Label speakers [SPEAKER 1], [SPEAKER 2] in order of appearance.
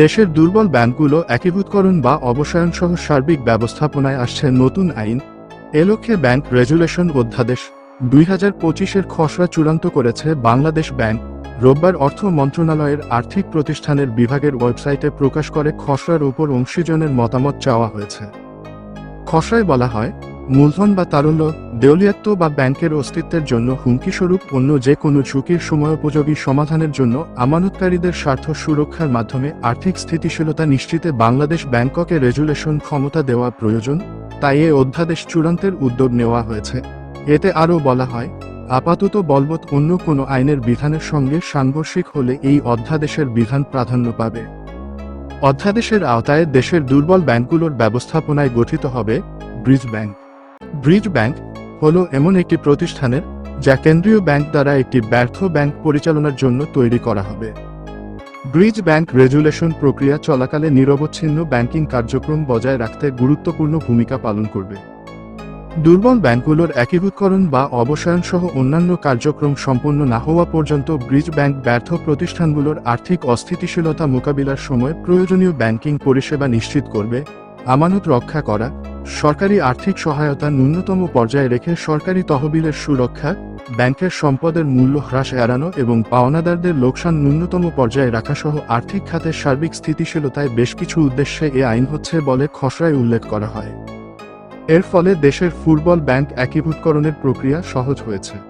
[SPEAKER 1] দেশের দুর্বল ব্যাংকগুলো একীভূতকরণ বা অবসায়ন সহ সার্বিক ব্যবস্থাপনায় আসছে নতুন আইন, এ লক্ষ্যে ব্যাংক রেজুলেশন অধ্যাদেশ দুই হাজার পঁচিশের খসড়া চূড়ান্ত করেছে বাংলাদেশ ব্যাংক। রোববার অর্থ মন্ত্রণালয়ের আর্থিক প্রতিষ্ঠানের বিভাগের ওয়েবসাইটে প্রকাশ করে খসড়ার উপর অংশীজনের মতামত চাওয়া হয়েছে। খসড়ায় বলা হয় মূলধন বা তারল্য, দেউলিয়াত্ব বা ব্যাংকের অস্তিত্বের জন্য হুমকিস্বরূপ অন্য যে কোনো ঝুঁকির সময়োপযোগী সমাধানের জন্য আমানতকারীদের স্বার্থ সুরক্ষার মাধ্যমে আর্থিক স্থিতিশীলতা নিশ্চিতে বাংলাদেশ ব্যাংককে রেজুলেশন ক্ষমতা দেওয়া প্রয়োজন, তাই এ অধ্যাদেশ চূড়ান্তের উদ্যোগ নেওয়া হয়েছে। এতে আরও বলা হয়, আপাতত বলবৎ অন্য কোনো আইনের বিধানের সঙ্গে সাংঘর্ষিক হলে এই অধ্যাদেশের বিধান প্রাধান্য পাবে। অধ্যাদেশের আওতায় দেশের দুর্বল ব্যাংকগুলোর ব্যবস্থাপনায় গঠিত হবে ব্রিজ ব্যাংক। ব্রিজ ব্যাংক হল এমন একটি প্রতিষ্ঠানের যা কেন্দ্রীয় ব্যাংক দ্বারা একটি ব্যর্থ ব্যাংক পরিচালনার জন্য তৈরি করা হবে। ব্রিজ ব্যাংক রেজুলেশন প্রক্রিয়া চলাকালে নিরবচ্ছিন্ন ব্যাংকিং কার্যক্রম বজায় রাখতে গুরুত্বপূর্ণ ভূমিকা পালন করবে। দুর্বল ব্যাংকগুলোর একীভূতকরণ বা অবসায়ন সহ অন্যান্য কার্যক্রম সম্পন্ন না হওয়া পর্যন্ত ব্রিজ ব্যাংক ব্যর্থ প্রতিষ্ঠানগুলোর আর্থিক অস্থিতিশীলতা মোকাবিলার সময় প্রয়োজনীয় ব্যাংকিং পরিষেবা নিশ্চিত করবে, আমানত রক্ষা করা সরকারি আর্থিক সহায়তা ন্যূনতম পর্যায়ে রেখে সরকারি তহবিলের সুরক্ষা, ব্যাংকের সম্পদের মূল্য হ্রাস এড়ানো এবং পাওনাদারদের লোকসান ন্যূনতম পর্যায়ে রাখা সহ আর্থিক খাতের সার্বিক স্থিতিশীলতায় বেশ কিছু উদ্দেশ্যে এ আইন হচ্ছে বলে খসড়ায় উল্লেখ করা হয়। এর ফলে দেশের ফুটবল ব্যাংক একীভূতকরণের প্রক্রিয়া সহজ হয়েছে।